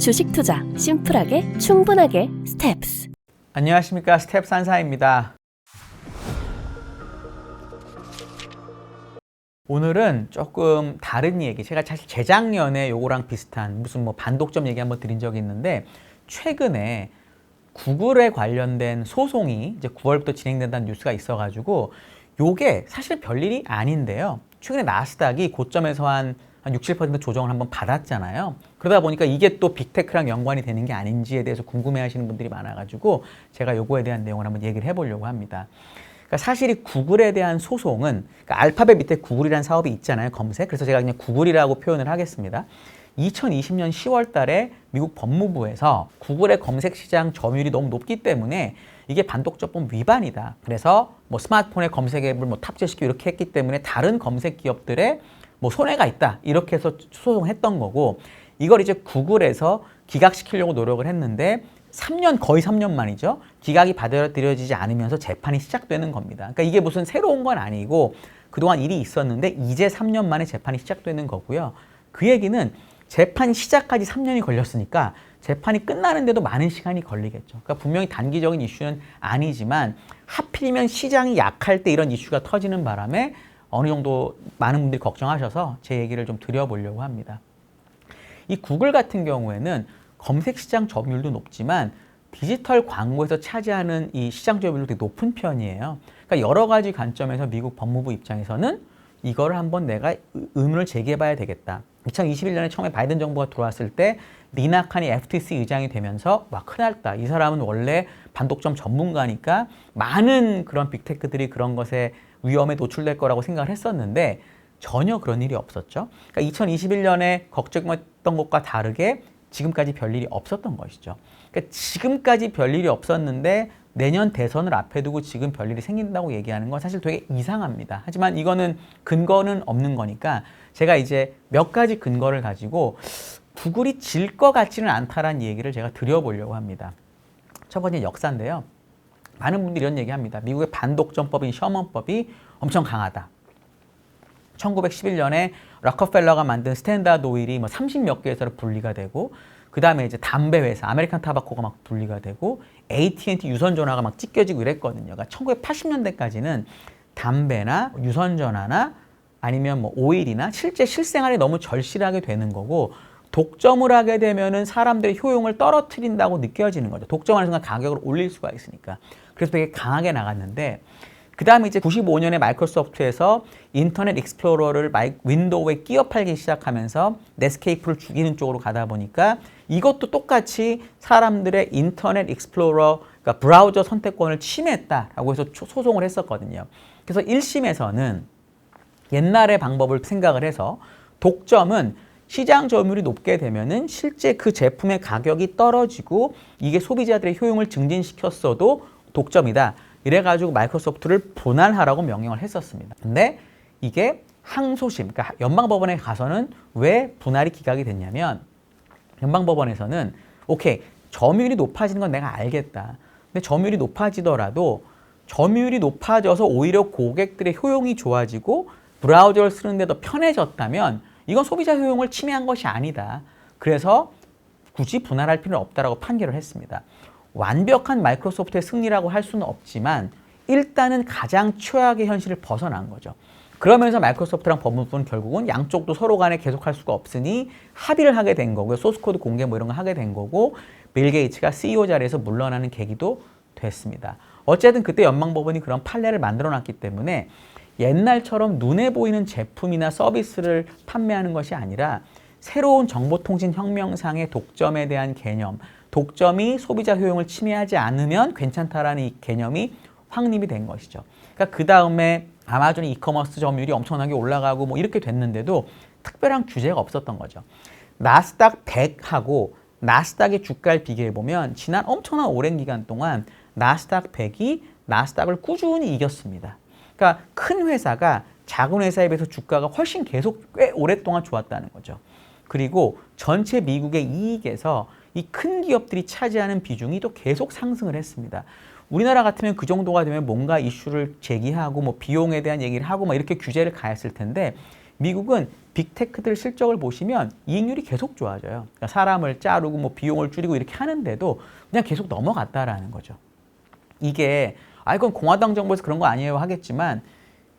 주식 투자 심플하게 충분하게 스텝스. 안녕하십니까 스텝 산사입니다. 오늘은 조금 다른 얘기. 제가 사실 재작년에 요거랑 비슷한 무슨 뭐 반독점 얘기 한번 드린 적이 있는데 최근에 구글에 관련된 소송이 이제 9월부터 진행된다는 뉴스가 있어가지고 요게 사실 별일이 아닌데요. 최근에 나스닥이 고점에서 한, 한 6, 7% 조정을 한번 받았잖아요. 그러다 보니까 이게 또 빅테크랑 연관이 되는 게 아닌지에 대해서 궁금해 하시는 분들이 많아가지고 제가 요거에 대한 내용을 한번 얘기를 해보려고 합니다. 그러니까 사실 이 구글에 대한 소송은 그러니까 알파벳 밑에 구글이라는 사업이 있잖아요. 검색. 그래서 제가 그냥 구글이라고 표현을 하겠습니다. 2020년 10월 달에 미국 법무부에서 구글의 검색 시장 점유율이 너무 높기 때문에 이게 반독점법 위반이다. 그래서 뭐 스마트폰에 검색 앱을 뭐 탑재시키고 이렇게 했기 때문에 다른 검색 기업들의 뭐 손해가 있다. 이렇게 해서 소송했던 거고 이걸 이제 구글에서 기각시키려고 노력을 했는데 3년 거의 3년 만이죠. 기각이 받아들여지지 않으면서 재판이 시작되는 겁니다. 그러니까 이게 무슨 새로운 건 아니고 그동안 일이 있었는데 이제 3년 만에 재판이 시작되는 거고요. 그 얘기는 재판이 시작까지 3년이 걸렸으니까 재판이 끝나는데도 많은 시간이 걸리겠죠. 그러니까 분명히 단기적인 이슈는 아니지만 하필이면 시장이 약할 때 이런 이슈가 터지는 바람에 어느 정도 많은 분들이 걱정하셔서 제 얘기를 좀 드려보려고 합니다. 이 구글 같은 경우에는 검색 시장 점유율도 높지만 디지털 광고에서 차지하는 이 시장 점유율도 되게 높은 편이에요. 그러니까 여러 가지 관점에서 미국 법무부 입장에서는 이거를 한번 내가 의문을 제기해봐야 되겠다. 2021년에 처음에 바이든 정부가 들어왔을 때 리나 칸이 FTC 의장이 되면서 와 큰일 났다. 이 사람은 원래 반독점 전문가니까 많은 그런 빅테크들이 그런 것에 위험에 노출될 거라고 생각을 했었는데 전혀 그런 일이 없었죠. 그러니까 2021년에 걱정했던 것과 다르게 지금까지 별일이 없었던 것이죠. 그러니까 지금까지 별일이 없었는데 내년 대선을 앞에 두고 지금 별일이 생긴다고 얘기하는 건 사실 되게 이상합니다. 하지만 이거는 근거는 없는 거니까 제가 이제 몇 가지 근거를 가지고 구글이 질 것 같지는 않다라는 얘기를 제가 드려보려고 합니다. 첫 번째 역사인데요. 많은 분들이 이런 얘기 합니다. 미국의 반독점법인 셔먼법이 엄청 강하다. 1911년에 락커펠러가 만든 스탠다드 오일이 뭐 30몇 개 회사로 분리가 되고 그 다음에 이제 담배 회사 아메리칸 타바코가 막 분리가 되고 AT&T 유선 전화가 막 찢겨지고 이랬거든요. 그러니까 1980년대까지는 담배나 유선 전화나 아니면 뭐 오일이나 실제 실생활에 너무 절실하게 되는 거고 독점을 하게 되면은 사람들의 효용을 떨어뜨린다고 느껴지는 거죠. 독점하는 순간 가격을 올릴 수가 있으니까. 그래서 되게 강하게 나갔는데 그 다음에 이제 95년에 마이크로소프트에서 인터넷 익스플로러를 마이, 윈도우에 끼어 팔기 시작하면서 넷스케이프를 죽이는 쪽으로 가다 보니까 이것도 똑같이 사람들의 인터넷 익스플로러, 그러니까 브라우저 선택권을 침해했다라고 해서 소송을 했었거든요. 그래서 1심에서는 옛날의 방법을 생각을 해서 독점은 시장 점유율이 높게 되면은 실제 그 제품의 가격이 떨어지고 이게 소비자들의 효용을 증진시켰어도 독점이다. 이래가지고 마이크로소프트를 분할하라고 명령을 했었습니다. 근데 이게 항소심, 그러니까 연방법원에 가서는 왜 분할이 기각이 됐냐면 연방법원에서는 오케이 점유율이 높아지는 건 내가 알겠다. 근데 점유율이 높아지더라도 점유율이 높아져서 오히려 고객들의 효용이 좋아지고 브라우저를 쓰는데 더 편해졌다면 이건 소비자 효용을 침해한 것이 아니다. 그래서 굳이 분할할 필요는 없다라고 판결을 했습니다. 완벽한 마이크로소프트의 승리라고 할 수는 없지만 일단은 가장 최악의 현실을 벗어난 거죠. 그러면서 마이크로소프트랑 법무부는 결국은 양쪽도 서로 간에 계속할 수가 없으니 합의를 하게 된 거고요. 소스코드 공개 뭐 이런 거 하게 된 거고 빌 게이츠가 CEO 자리에서 물러나는 계기도 됐습니다. 어쨌든 그때 연방법원이 그런 판례를 만들어 놨기 때문에 옛날처럼 눈에 보이는 제품이나 서비스를 판매하는 것이 아니라 새로운 정보통신 혁명상의 독점에 대한 개념, 독점이 소비자 효용을 침해하지 않으면 괜찮다라는 이 개념이 확립이 된 것이죠. 그러니까 그 다음에 아마존 이커머스 점유율이 엄청나게 올라가고 뭐 이렇게 됐는데도 특별한 규제가 없었던 거죠. 나스닥 100하고 나스닥의 주가를 비교해 보면 지난 엄청난 오랜 기간 동안 나스닥 100이 나스닥을 꾸준히 이겼습니다. 그러니까 큰 회사가 작은 회사에 비해서 주가가 훨씬 계속 꽤 오랫동안 좋았다는 거죠. 그리고 전체 미국의 이익에서 이 큰 기업들이 차지하는 비중이 또 계속 상승을 했습니다. 우리나라 같으면 그 정도가 되면 뭔가 이슈를 제기하고 뭐 비용에 대한 얘기를 하고 막 이렇게 규제를 가했을 텐데 미국은 빅테크들 실적을 보시면 이익률이 계속 좋아져요. 그러니까 사람을 자르고 뭐 비용을 줄이고 이렇게 하는데도 그냥 계속 넘어갔다라는 거죠. 이게 아 이건 공화당 정부에서 그런 거 아니에요 하겠지만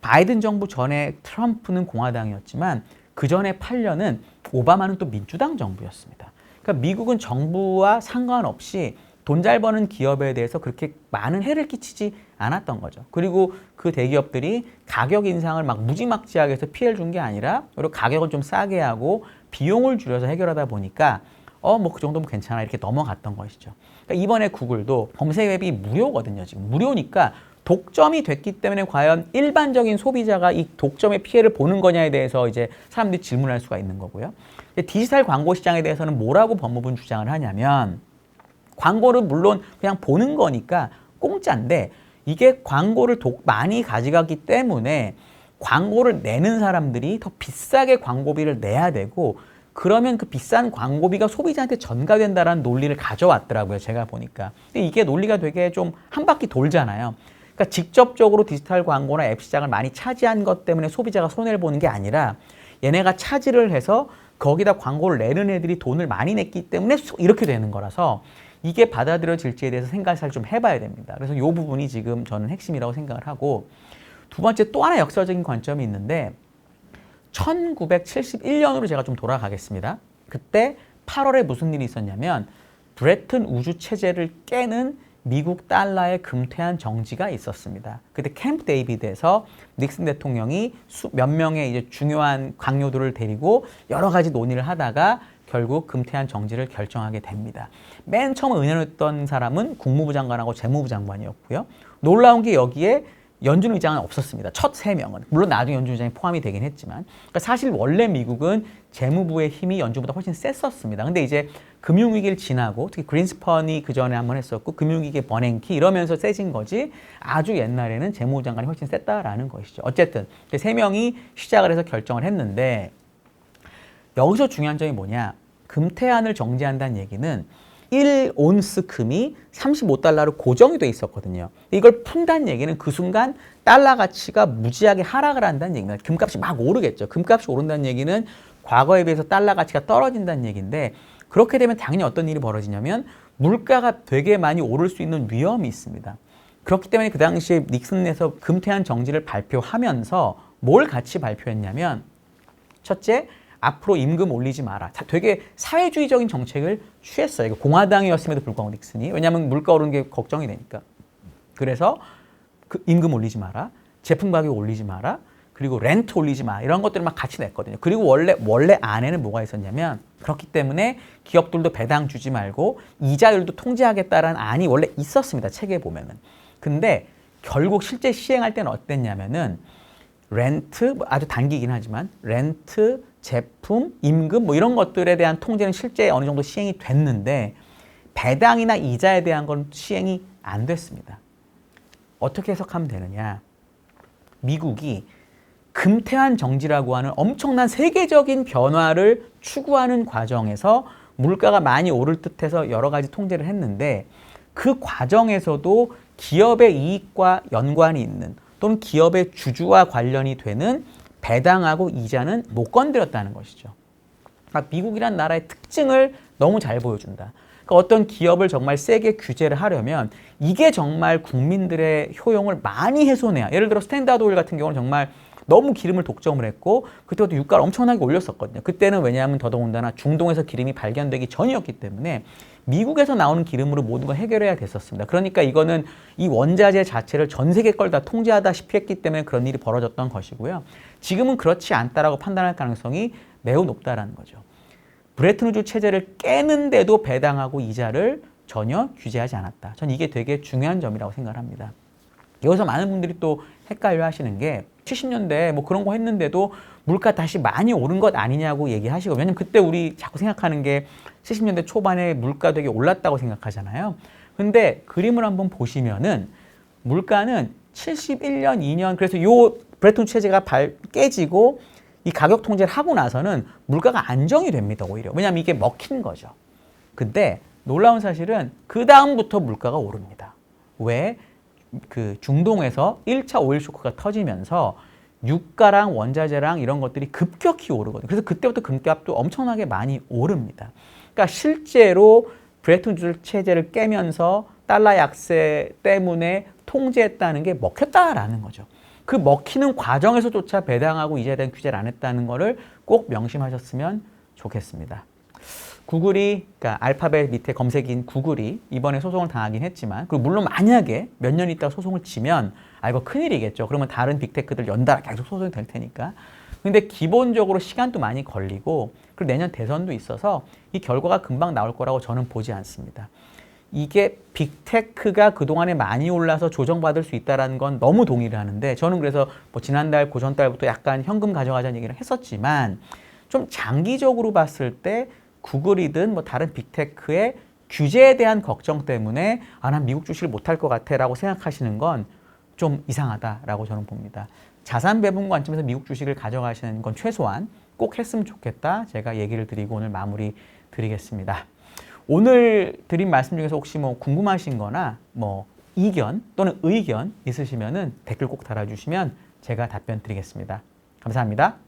바이든 정부 전에 트럼프는 공화당이었지만 그 전에 8년은 오바마는 또 민주당 정부였습니다. 그러니까 미국은 정부와 상관없이 돈 잘 버는 기업에 대해서 그렇게 많은 해를 끼치지 않았던 거죠. 그리고 그 대기업들이 가격 인상을 막 무지막지하게 해서 피해를 준 게 아니라 오히려 가격을 좀 싸게 하고 비용을 줄여서 해결하다 보니까 어 뭐 그 정도면 괜찮아 이렇게 넘어갔던 것이죠. 그러니까 이번에 구글도 검색 앱이 무료거든요. 지금 무료니까 독점이 됐기 때문에 과연 일반적인 소비자가 이 독점의 피해를 보는 거냐에 대해서 이제 사람들이 질문할 수가 있는 거고요. 디지털 광고 시장에 대해서는 뭐라고 법무부는 주장을 하냐면 광고를 물론 그냥 보는 거니까 공짜인데 이게 광고를 독 많이 가져가기 때문에 광고를 내는 사람들이 더 비싸게 광고비를 내야 되고 그러면 그 비싼 광고비가 소비자한테 전가된다라는 논리를 가져왔더라고요. 제가 보니까. 근데 이게 논리가 되게 좀 한 바퀴 돌잖아요. 그러니까 직접적으로 디지털 광고나 앱 시장을 많이 차지한 것 때문에 소비자가 손해를 보는 게 아니라 얘네가 차지를 해서 거기다 광고를 내는 애들이 돈을 많이 냈기 때문에 소- 이렇게 되는 거라서 이게 받아들여질지에 대해서 생각을 잘좀 해봐야 됩니다. 그래서 이 부분이 지금 저는 핵심이라고 생각을 하고 두 번째 또 하나 역사적인 관점이 있는데 1971년으로 제가 좀 돌아가겠습니다. 그때 8월에 무슨 일이 있었냐면 브레튼 우주 체제를 깨는 미국 달러의 금태한 정지가 있었습니다. 그때 캠프 데이비드에서 닉슨 대통령이 수, 몇 명의 이제 중요한 강요들을 데리고 여러 가지 논의를 하다가 결국 금태한 정지를 결정하게 됩니다. 맨 처음 의논했던 사람은 국무부 장관하고 재무부 장관이었고요. 놀라운 게 여기에 연준 의장은 없었습니다. 첫 세 명은 물론 나중에 연준 의장이 포함이 되긴 했지만 그러니까 사실 원래 미국은 재무부의 힘이 연준보다 훨씬 셌었습니다. 근데 이제 금융위기를 지나고 특히 그린스펀이 그 전에 한번 했었고 금융위기의 버냉키 이러면서 세진 거지 아주 옛날에는 재무부 장관이 훨씬 셌다라는 것이죠. 어쨌든 그세 명이 시작을 해서 결정을 했는데 여기서 중요한 점이 뭐냐? 금태안을 정지한다는 얘기는 1온스 금이 35달러로 고정이 돼 있었거든요. 이걸 푼다는 얘기는 그 순간 달러 가치가 무지하게 하락을 한다는 얘기입니다. 금값이 막 오르겠죠. 금값이 오른다는 얘기는 과거에 비해서 달러 가치가 떨어진다는 얘기인데 그렇게 되면 당연히 어떤 일이 벌어지냐면 물가가 되게 많이 오를 수 있는 위험이 있습니다. 그렇기 때문에 그 당시에 닉슨에서 금태안 정지를 발표하면서 뭘 같이 발표했냐면 첫째, 앞으로 임금 올리지 마라. 자, 되게 사회주의적인 정책을 취했어요. 공화당이었음에도 불구하고 닉슨이. 왜냐하면 물가 오르는 게 걱정이 되니까. 그래서 그 임금 올리지 마라. 제품 가격 올리지 마라. 그리고 렌트 올리지 마. 이런 것들을 막 같이 냈거든요. 그리고 원래 원래 안에는 뭐가 있었냐면 그렇기 때문에 기업들도 배당 주지 말고 이자율도 통제하겠다라는 안이 원래 있었습니다. 책에 보면은. 근데 결국 실제 시행할 때는 어땠냐면은 렌트 뭐 아주 단기긴 하지만 렌트, 제품, 임금 뭐 이런 것들에 대한 통제는 실제 어느 정도 시행이 됐는데 배당이나 이자에 대한 건 시행이 안 됐습니다. 어떻게 해석하면 되느냐? 미국이 금태한 정지라고 하는 엄청난 세계적인 변화를 추구하는 과정에서 물가가 많이 오를 듯해서 여러 가지 통제를 했는데 그 과정에서도 기업의 이익과 연관이 있는 또는 기업의 주주와 관련이 되는 배당하고 이자는 못 건드렸다는 것이죠. 그러니까 미국이란 나라의 특징을 너무 잘 보여준다. 그러니까 어떤 기업을 정말 세게 규제를 하려면 이게 정말 국민들의 효용을 많이 훼손해야. 예를 들어 스탠다드 오일 같은 경우는 정말 너무 기름을 독점을 했고 그때부터 유가를 엄청나게 올렸었거든요. 그때는 왜냐하면 더더군다나 중동에서 기름이 발견되기 전이었기 때문에 미국에서 나오는 기름으로 모든 걸 해결해야 됐었습니다. 그러니까 이거는 이 원자재 자체를 전 세계 걸 다 통제하다시피 했기 때문에 그런 일이 벌어졌던 것이고요. 지금은 그렇지 않다라고 판단할 가능성이 매우 높다라는 거죠. 브레튼 우주 체제를 깨는데도 배당하고 이자를 전혀 규제하지 않았다. 전 이게 되게 중요한 점이라고 생각을 합니다. 여기서 많은 분들이 또 헷갈려 하시는 게 70년대 뭐 그런 거 했는데도 물가 다시 많이 오른 것 아니냐고 얘기하시고 왜냐면 그때 우리 자꾸 생각하는 게 70년대 초반에 물가 되게 올랐다고 생각하잖아요. 근데 그림을 한번 보시면은 물가는 71년, 2년 그래서 요 브레튼 체제가 발 깨지고 이 가격 통제를 하고 나서는 물가가 안정이 됩니다, 오히려. 왜냐하면 이게 먹힌 거죠. 근데 놀라운 사실은 그 다음부터 물가가 오릅니다. 왜? 그 중동에서 1차 오일 쇼크가 터지면서 유가랑 원자재랑 이런 것들이 급격히 오르거든요. 그래서 그때부터 금값도 엄청나게 많이 오릅니다. 그러니까 실제로 브레튼 우드 체제를 깨면서 달러 약세 때문에 통제했다는 게 먹혔다라는 거죠. 그 먹히는 과정에서조차 배당하고 이자에 대한 규제를 안 했다는 거를 꼭 명심하셨으면 좋겠습니다. 구글이 그러니까 알파벳 밑에 검색인 구글이 이번에 소송을 당하긴 했지만 그리고 물론 만약에 몇 년 있다가 소송을 지면 아 이거 큰일이겠죠. 그러면 다른 빅테크들 연달아 계속 소송이 될 테니까. 근데 기본적으로 시간도 많이 걸리고 그리고 내년 대선도 있어서 이 결과가 금방 나올 거라고 저는 보지 않습니다. 이게 빅테크가 그동안에 많이 올라서 조정받을 수 있다는 건 너무 동의를 하는데 저는 그래서 뭐 지난달 고전달부터 약간 현금 가져가자는 얘기를 했었지만 좀 장기적으로 봤을 때 구글이든 뭐 다른 빅테크의 규제에 대한 걱정 때문에 아, 난 미국 주식을 못할 것 같아 라고 생각하시는 건 좀 이상하다라고 저는 봅니다. 자산 배분 관점에서 미국 주식을 가져가시는 건 최소한 꼭 했으면 좋겠다. 제가 얘기를 드리고 오늘 마무리 드리겠습니다. 오늘 드린 말씀 중에서 혹시 뭐 궁금하신 거나 뭐 이견 또는 의견 있으시면은 댓글 꼭 달아주시면 제가 답변 드리겠습니다. 감사합니다.